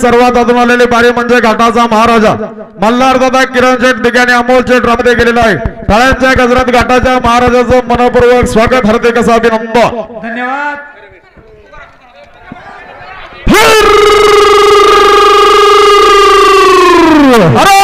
सर्वात अजून आलेले बारी म्हणजे घाटाचा महाराजा. मल्हार दादा किरण शेठ ठिकाणी अमोल शेठ रमते गेलेला आहे टाळ्यांच्या गजरात घाटाच्या महाराजाचं मनपूर्वक स्वागत हार्दिक असं अभिनंदन. धन्यवाद. अरे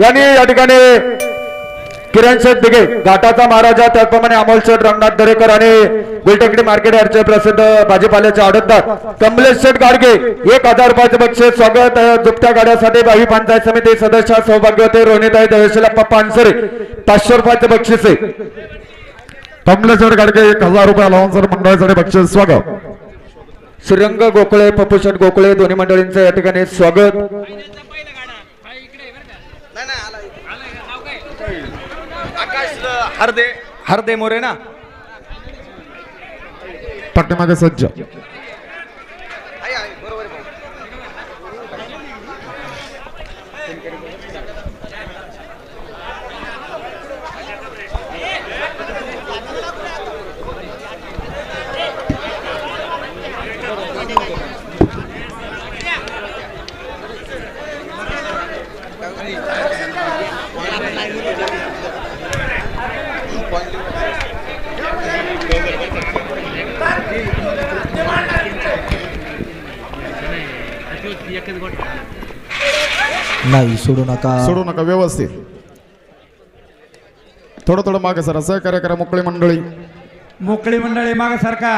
यांनी या ठिकाणी किरण शेठ दिघे घाटाचा महाराजा त्याचप्रमाणे अमोल शेठ रंगनाथ दरेकर आणि गुलटेकडी मार्केट यार्डचे प्रसिद्ध भाजीपाल्याचे आडतदार कमलेश शेठ गाडगे एक हजार रुपयाचे बक्षीस. स्वागत दुपट्या गाड्यासाठी भावी पंचायत समिती सदस्य सौभाग्यवते रोहिणीताई दहशीला पानसरे पाचशे रुपयाचे बक्षीस आहे. कमलेश शेठ गाडगे एक हजार रुपये लावून मंडळासाठी बक्षीस. स्वागत. श्रीरंग गोखळे पप्पू शेठ गोखळे दोन्ही मंडळींचं या ठिकाणी स्वागत. हरदे हरदे मोरे ना? पाठीमागे सज्ज. नाही सोडू नका. सोडू नका व्यवस्थित. थोडं थोडं मागे सर सहकार्य करा मोकळी मंडळी. मोकळी मंडळी माग सारखा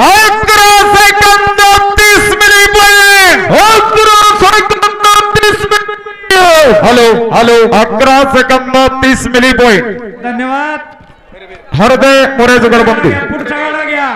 अकरा सेकंद तीस मिनिट अकरा सेकंद तीस मिनिट हॅलो हॅलो अकरा सेकंद तीस मिली पॉईंट धन्यवाद. हरदे मोरे जुगलबंदी पुढचा गाडा घ्या.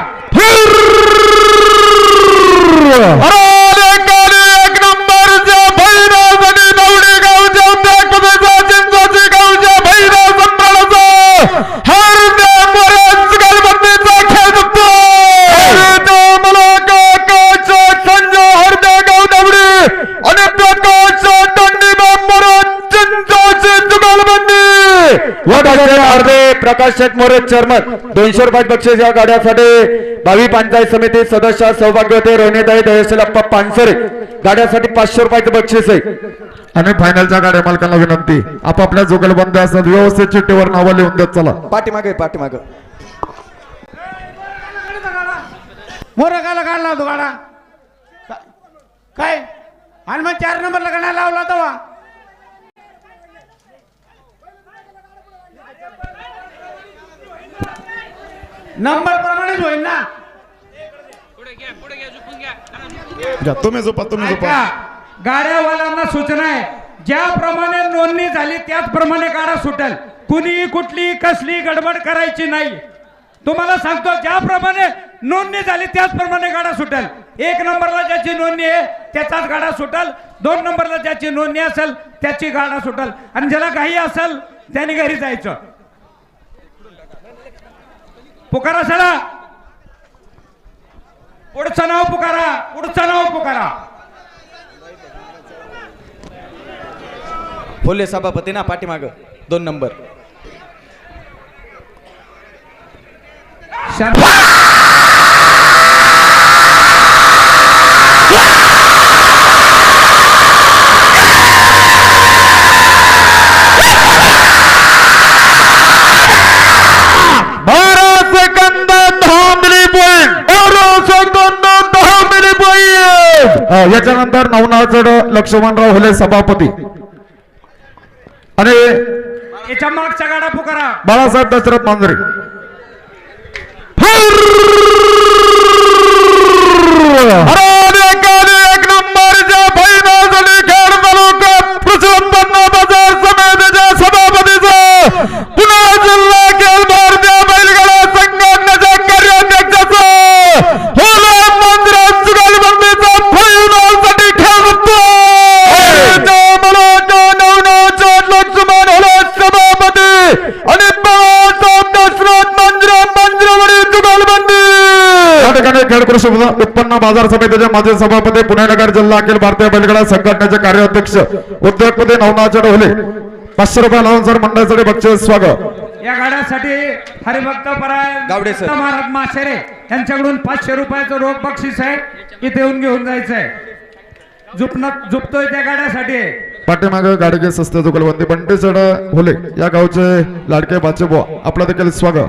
अर्धे प्रकाश शेठ मोरे चेअरमन. दोनशे रुपयात बक्षीस या गाड्यासाठी भावी पंचायत समिती सदस्य सौभाग्यवते रोहिणीताई दहशीलप्पा पानसरे. गाड्यासाठी पाचशे रुपयाचं बक्षीस आहे. आणि फायनलच्या गाड्या मालकांना विनंती आपापल्या जुगलबंदी असतात व्यवस्थित चिठ्ठीवर नावं लिहून देत चला. पाठीमागे पाठीमाग. मोर गाला काढला तो गाडा काय? आणि मग चार नंबरला गाणा लावला तवा नंबर प्रमाणेच होईल ना. घ्या तुम्ही झोपा तुम्ही झोपा गाड्यावाल्यांना सूचना आहे. ज्याप्रमाणे नोंदणी झाली त्याचप्रमाणे गाडा सुटेल. कुणी कुठली कसली गडबड करायची नाही. तुम्हाला सांगतो ज्याप्रमाणे नोंदणी झाली त्याचप्रमाणे गाडा सुटेल. एक नंबरला ज्याची नोंदणी आहे त्याचाच गाडा सुटेल. दोन नंबरला ज्याची नोंदणी असेल त्याची गाडा सुटेल. आणि ज्याला घाई असेल त्याने घरी जायचं. पुकारा सडा पुढचं नाव पुकारा पुढचं नाव पुकारा. फुले सभापती ना पाठीमाग. दोन नंबर. शांत. याच्यानंतर नवनाचड लक्ष्मणराव होले सभापती आणि याच्या मागच्या गाडा पुकारा बाळासाहेब दशरथ मांजरे एक आणि बाळासाहेब दशरथ मंदिर मंदिरावरील जुगलबंदी. या ठिकाणी खेळ कृषी उत्पन्न बाजार समितीचे माजी सभापती पुणे नगर जिल्हा अखिल भारतीय बैलगाडा संघटनेचे कार्याध्यक्ष उद्योगपती नवनाथ ढोले पाचशे रुपये लावून सर मंडळासाठी बक्षीस स्वागत. या गाड्यासाठी हरिभक्त परायण गावडे सर. महाराज माशेरे यांच्याकडून पाचशे रुपयाचं रोख बक्षीस आहे. इथे येऊन घेऊन जायचंय. झुपन झुपतोय त्या गाड्यासाठी. पाठीमागे गाडगे सस्ते जुगलबंदी बंटी चढ होले या गावचे लाडके बाचे बुवा. आपलं देखील स्वागत.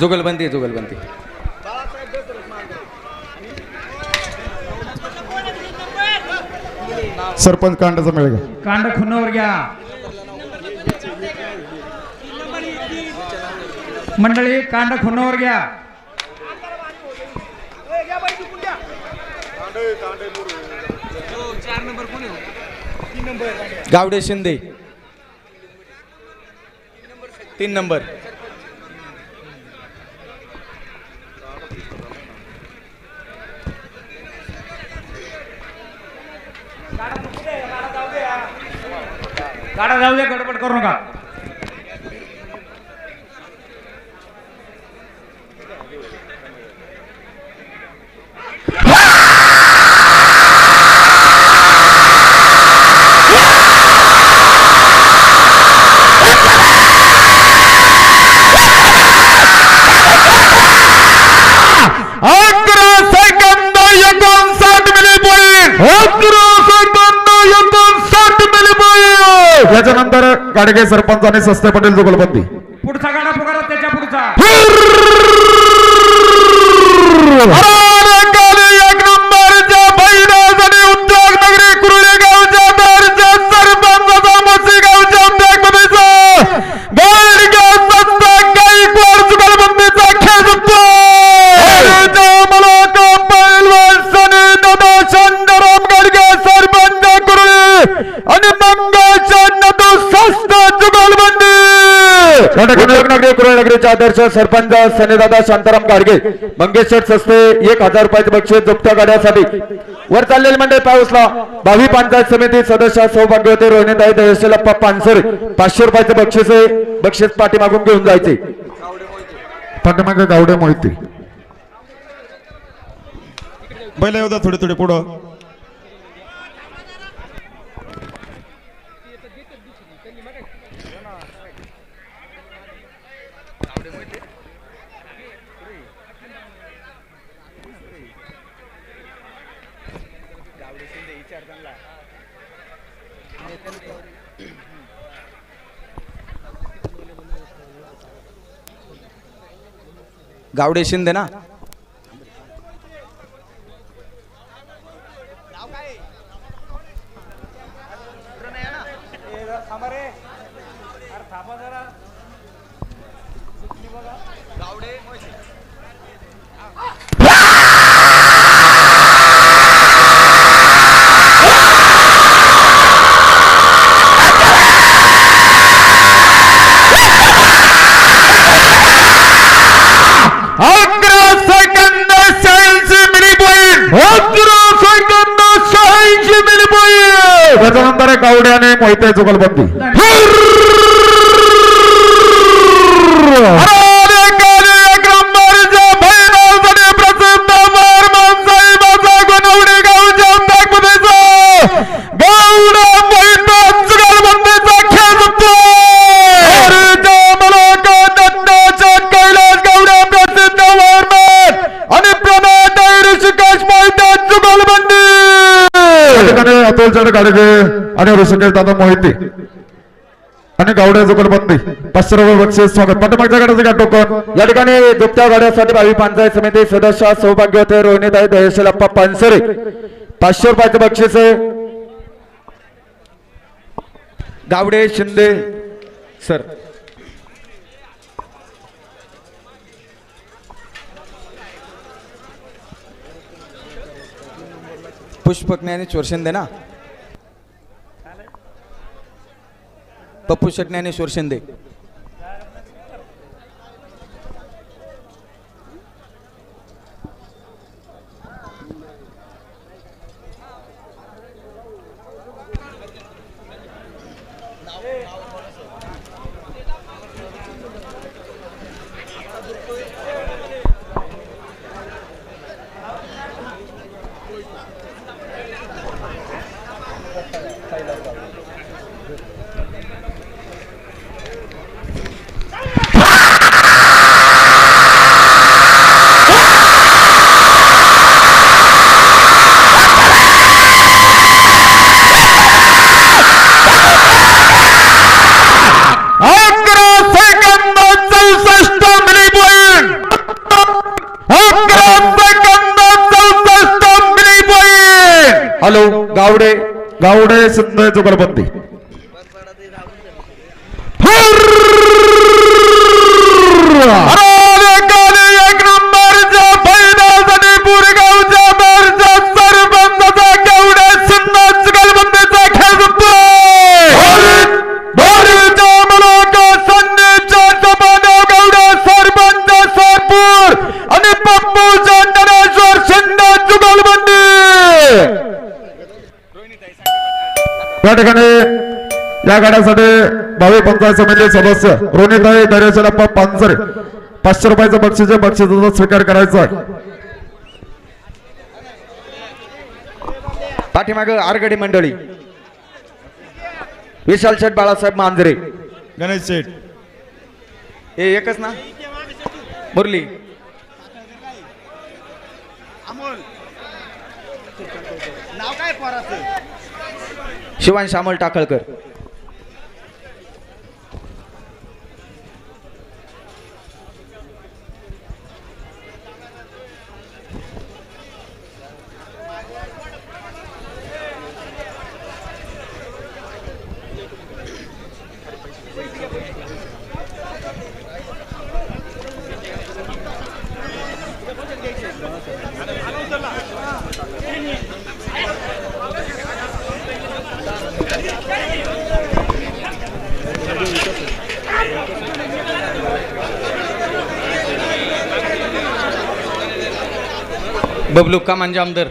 जुगलबंदी जुगलबंदी. सरपंच कांडाचा मेळ घ्या. कांड खुन्नवर घ्या. मंडळी कांड खुन्नवर घ्या. गावडे शिंदे. तीन नंबर. गाडा जाऊ द्या गडबड करू नका अकरा सेकंद एकोणसाठ मिली पॉईंट अकरा सेकंद एकोणसाठ मिली पॉईंट याच्यानंतर गाडगे सरपंच आणि सस्ते पटेल जुगलबंदी. नगरी आदर्श सरपंच सनेदादा शांताराम गाडगे मंगेश सस्ते एक हजार रुपयाचे बक्षीस जप्त्या गाड्यासाठी. वर चाललेले मंडळ पाऊसला. भावी पंचायत समिती सदस्य सौभाग्यवती रोहिणीताई दहशलप्पा पानसरे पाचशे रुपयाचे बक्षीस आहे बक्षीस पाठीमागून घेऊन जायचे. पाठीमागे गावडे मोहिते. बैल येऊ थोडे थोडे पुढं. गावडे शिंदे ना? जुगलबंदी कल्याण गाडगे आणि ऋषिकेश दादा मोहिते. आणि गावड्या जुगलबंदी पाचशे रुपये बक्षीस स्वागत. पाठीमागच्या गाड्याचं घ्या टोकन. या ठिकाणी दुपत्या गाड्यासाठी भावी पंचायत समिती सदस्य सौभाग्यवते रोहिणीताई दयशीलप्पा पानसरे. पाचशे रुपयाचं बक्षीस आहे. गावडे शिंदे सर. पुष्पक ज्ञानेश्वर शिंदे ना? पप्पू शेट ज्ञानेश्वर शिंदे अकरा सेकंद चौसष्ट मिली पॉईंट अकरा सेकंद चौसष्ट milli point hello Gawade Gawade Sind जुगलबंदी गाड्यासाठी भावी पंचायत समिती सदस्य रोनिताई दर्याचलप्पा पानसरे. पाचशे रुपयाचं बक्षीस आहे, बक्षिसाचा स्वीकार करायचा आहे. पाठीमाग आरगडी मंडळी. विशाल शेठ बाळासाहेब मांजरे. गणेश शेठ. हे एकच ना? मुरली. शिवांश अमोल टाकळकर. बबलू का म्हणजे आमदार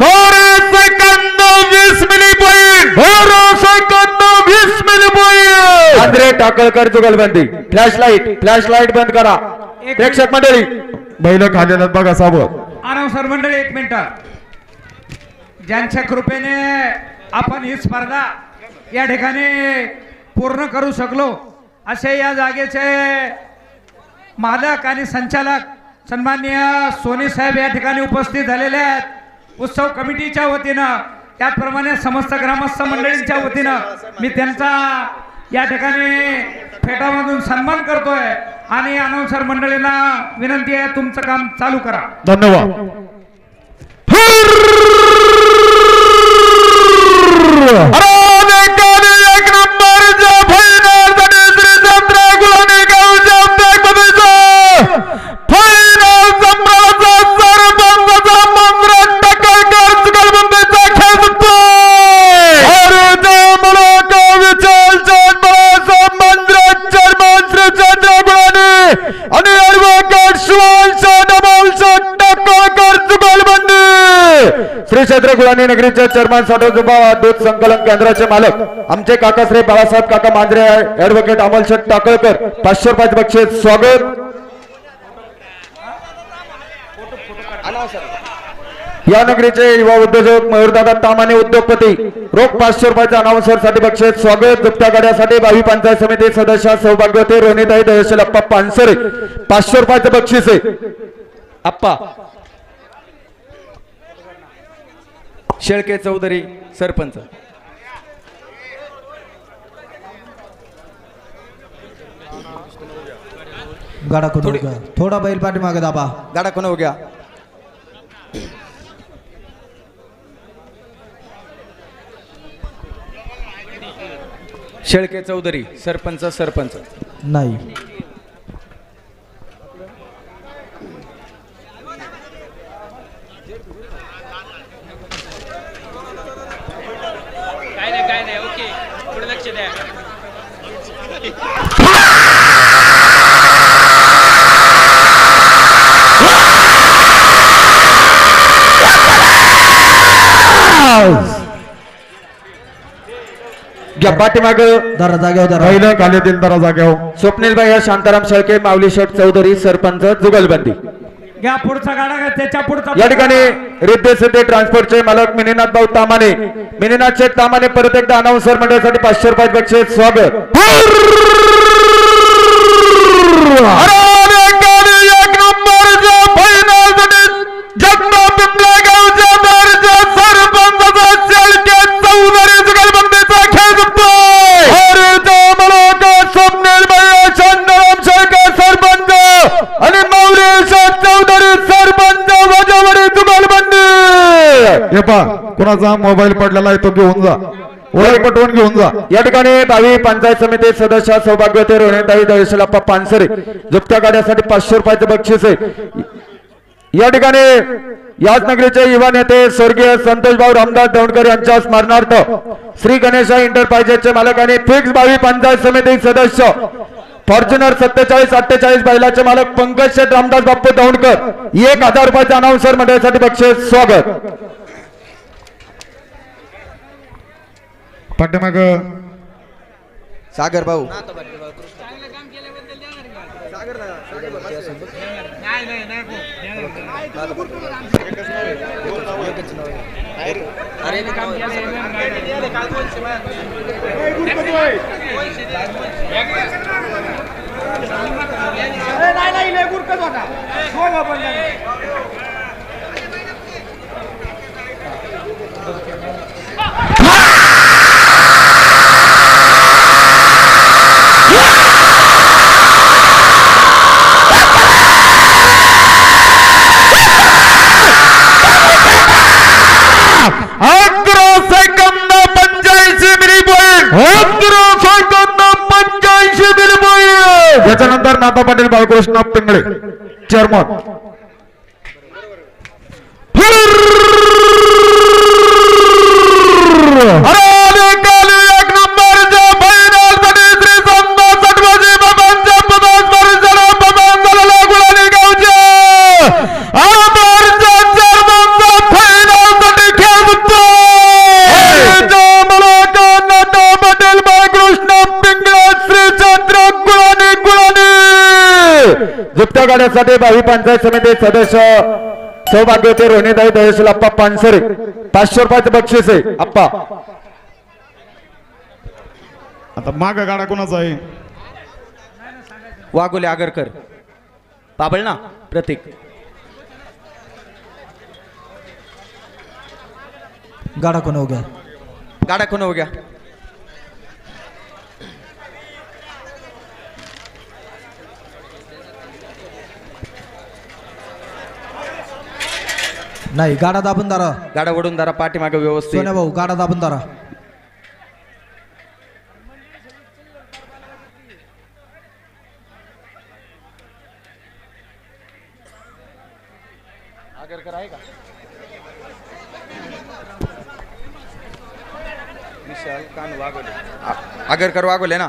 बारा सेकंद वीस मिली पॉईंट बारा सेकंद वीस मिली आंध्रे टाकळकर जुगलबंदी फ्लॅश लाइट फ्लॅश लाइट बंद करा. प्रेक्षक मंडळी बैल खालेला बघा सावध. अनावसर मंडळी एक मिनिट. ज्यांच्या कृपेने आपण ही स्पर्धा या ठिकाणी पूर्ण करू शकलो असे या जागेचे मालक आणि संचालक सन्माननीय सोनी साहेब या ठिकाणी उपस्थित झालेले आहेत. उत्सव कमिटीच्या वतीनं त्याचप्रमाणे समस्त ग्रामस्थ मंडळींच्या वतीनं मी त्यांचा या ठिकाणी फेटामधून सन्मान करतोय. आणि अनाउन्सर मंडळींना विनंती आहे तुमचं काम चालू करा. धन्यवाद. एक चेअरमॅन साठोजोबा दूध संकलन केंद्राचे मालक. आमचे काकाश्री बाळासाहेब काका मांजरे ऍडव्होकेट अमोल शेठ टाकळकर. पाचशे रुपयाचे बक्षीस. स्वागत. या नगरीचे युवा उद्योजक मयूरदादा तामाने उद्योगपती. रोख पाचशे रुपयाच्या अनाउन्सरसाठी बक्षीस. स्वागत. दुपट्या गाड्यासाठी भावी पंचायत समिती सदस्य सौभाग्यवती रोहिताई दहशील अप्पा पानसरे. पाचशे रुपयाचे बक्षीस आहे. अप्पा शेळके चौधरी सरपंच. गाडा कोण थोडा बैल पाठी मागे दाबा. गाडा कोण हो गया शेळके चौधरी सरपंच सरपंच. नाही काय नाही काय नाही ओके पुढे लक्ष द्या घ्या पाठीमाग. पहिलं खाली दिल दरा जाग्यावर स्वप्नील भाई शांताराम शेळके माऊली शेठ चौधरी सरपंच जुगलबंदी. घ्या पुढचा गाडा घ्या त्याच्या पुढचा या ठिकाणी रिद्धी सिद्धी ट्रान्सपोर्टचे मालक मिनीनाथ भाऊ तामाने. मिनीनाथ शेठ तामाने परत एकदा अनाउन्सर मंडळासाठी पाचशे रुपये बक्षीस. स्वागत. अरे एक पिंपळा हे पा कोणाचा मोबाईल पडलेला आहे तो घेऊन जा. ओळख पटवून घेऊन जा. या ठिकाणी भावी पंचायत समिती सदस्य सौभाग्यते रोहिणीताई दहशीलप्पा पानसरे. झुपत्या गाड्यासाठी पाचशे रुपयाचं बक्षीस आहे. या ठिकाणी याच नगरीचे युवा नेते स्वर्गीय संतोषभाऊ रामदास दौंडकर यांच्या स्मरणार्थ श्री गणेशा इंटरप्राइजेसचे मालक आणि फिक्स भावी पंचायत समिती सदस्य फॉर्च्युनर सत्तेचाळीस अठ्ठेचाळीस बैलाचे मालक पंकज शेठ रामदास बाप्पू दौंडकर. एक हजार रुपयाचे अनाउन्सर मंडळासाठी बक्षीस स्वागत. पाठीमाग. सागर भाऊ. अकरा सेकंद पंच्याऐंशी मिली पॉईंट अकरा सेकंद पंच्याऐंशी मिली पॉईंट त्याच्यानंतर नाथा पाटील बाळकृष्ण पिंगळे चेअरमन गुलानी जुपत्या गाड्यासाठी भावी पंचायत समिती सदस्य सौभाग्यवती रोहिणीताई दहशीलप्पा पानसरे. पाचशे रुपयाचं बक्षीस आहे. आप्पा आता माग गाडा कोणाचा आहे? वाघोले आगरकर. पाबळ ना प्रतीक. गाडा कोण हो गया गाडा कोण हो गया नाही गाडा दाबून दारा गाडा वडून दारा पाठीमागे व्यवस्थित. सोन्या भाऊ गाडा दाबून दारा विशाल कान आ- आगरकर वाघोले ना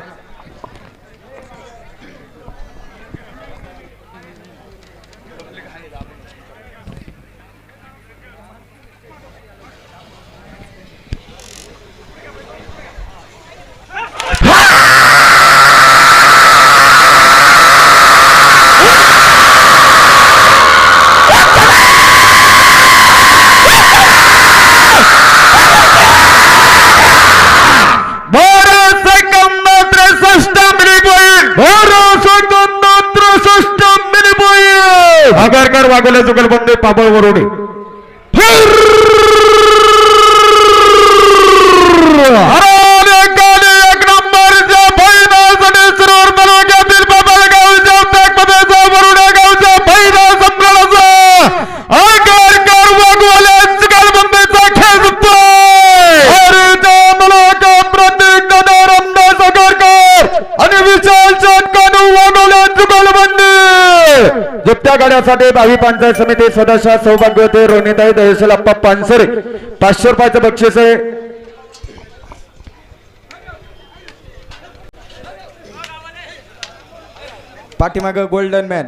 बारा सेकंद त्रेसष्ट मिली पॉईंट बारा सेकंद त्रेसष्ट मिली पॉईंट आगरकर वाघोले जुगलबंदी पाबळ जुप्त्या भावी पंचायत समिती सदस्य सौभाग्यवती रोनिताई अप्पा पानसरे. पाचशे रुपयाचं बक्षीस आहे. पाठीमाग गोल्डन मॅन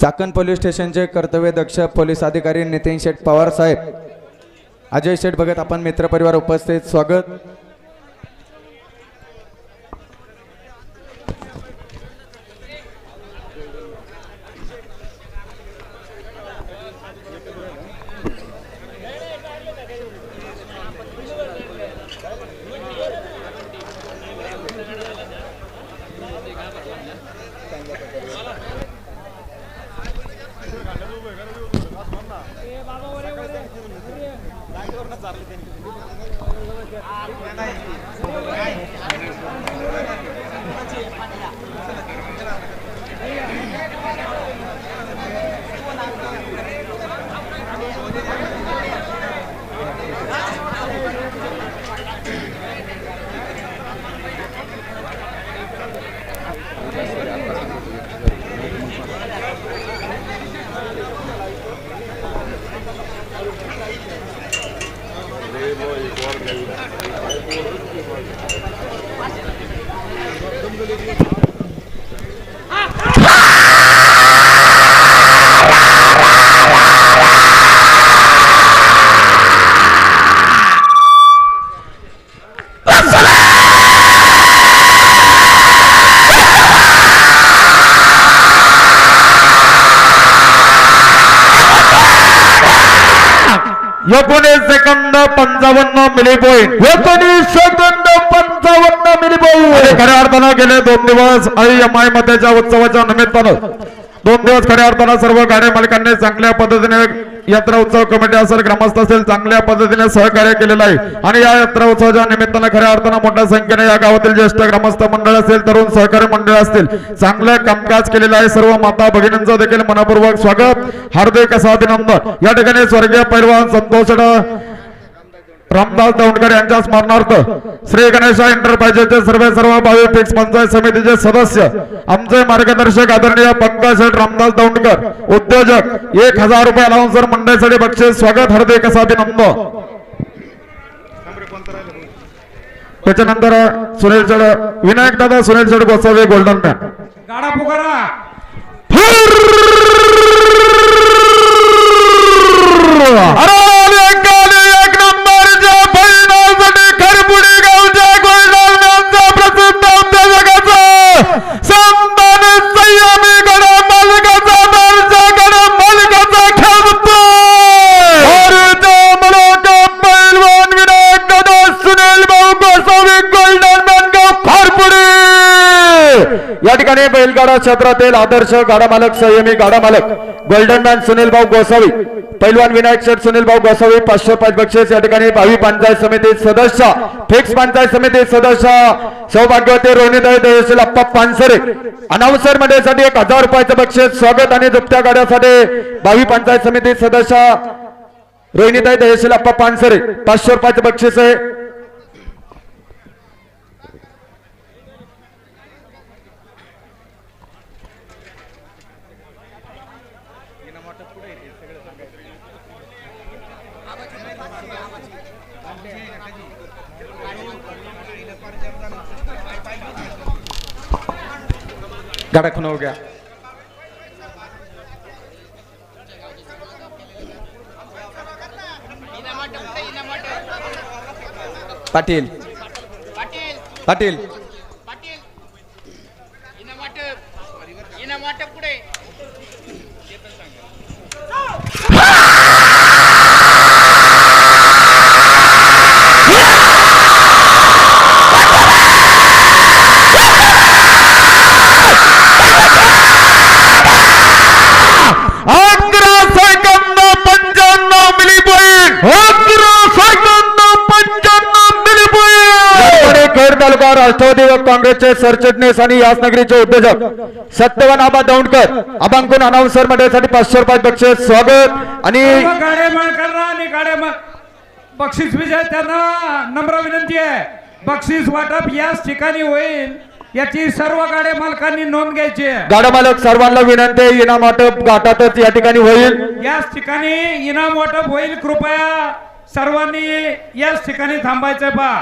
चाकण पोलीस स्टेशनचे कर्तव्य दक्ष पोलीस अधिकारी नितीन शेठ पवार साहेब. अजय शेठ भगत आपण मित्रपरिवार उपस्थित. स्वागत एकोणीस सेकंद पंचावन्न मिली पॉईंट एकोणीस सेकंद पंचावन्न मिली आणि खऱ्या अर्थानं गेले दोन दिवस आई एम आय मध्येच्या उत्सवाच्या निमित्तानं. दोन दिवस खऱ्या अर्थानं सर्व गाड्या मालकांनी चांगल्या पद्धतीने यात्रा उत्सव कमिटी असेल ग्रामस्थ असेल चांगल्या पद्धतीने सहकार्य केलेलं आहे. आणि या यात्रा उत्सवाच्या निमित्तानं खऱ्या अर्थानं मोठ्या संख्येने या गावातील ज्येष्ठ ग्रामस्थ मंडळ असेल तरुण सहकारी मंडळ असतील चांगलं कामकाज केलेलं आहे. सर्व माता भगिनींचं देखील मनपूर्वक स्वागत. हार्दिक असं अभिनंदन. या ठिकाणी स्वर्गीय पैलवान संतोष रामदास दौंडकर यांच्या स्मरणार्थ श्री गणेश एंटरप्राइजेसचे सर्व सर्व भावी फिक्स पंचायत समितीचे सदस्य आमचे मार्गदर्शक आदरणीय पंकज शेठ रामदास दौंडकर उद्योजक एक हजार रुपये अलाउन्सर मंडळीसाठी बक्षीस स्वागत हार्दिक असं अभिनंदन. त्याच्यानंतर सुनील शेड विनायक दादा सुनील शेड गोसावी गोल्डन मॅन गाडा पुकारा. ठिकाणी क्षेत्रातील आदर्श गाडा मालक संयमी गाडा मालक. गोल्डन मॅन सुनील भाऊ गोसावी. पैलवान विनायक शेठ सुनील भाऊ गोसावी पाचशे पाच बक्षीस या ठिकाणी भावी पंचायत समिती सदस्य फिक्स पंचायत समिती सदस्य. सौभाग्यवती रोहिणीताई दयशील अप्पा पानसरे. अनाउन्सरमध्ये साठी एक हजार रुपयाचं बक्षीस स्वागत आणि दुपट्या गाड्यासाठी भावी पंचायत समिती सदस्य. रोहिणीताई दयशील अप्पा पानसरे. पाचशे रुपयाचं बक्षीस आहे. गाडा खुना हो गया पाटील पाटील पाटील पाटील इना वाटप इना वाटप पुढे अकरा सेकंद पंच्याण्णव मिली पॉईंट अकरा सेकंद पंच्याण्णव मिली पॉईंट यामध्ये खेड तालुका राष्ट्रवादी व काँग्रेसचे सरचिटणीस आणि याच नगरीचे उद्योजक सत्यवान आबा दौंडकर अबांकून अनाउन्सर मंडळासाठी पाचशे रुपये बक्षीस स्वागत. आणि गाड्या गाड्या बक्षीस विजय त्यांना नम्र विनंती आहे. बक्षीस वाटप याच ठिकाणी होईल याची सर्व गाड्या मालकांनी नोंद घ्यायची आहे. गाडा मालक सर्वांना विनंती आहे, इनाम वाटप घाटातच या ठिकाणी होईल. याच ठिकाणी इनाम वाटप होईल कृपया सर्वांनी याच ठिकाणी थांबायचं पा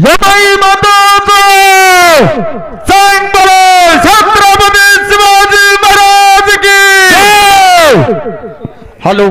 जय माताचा सांग बोलो छत्रपती शिवाजी महाराज की! हॅलो.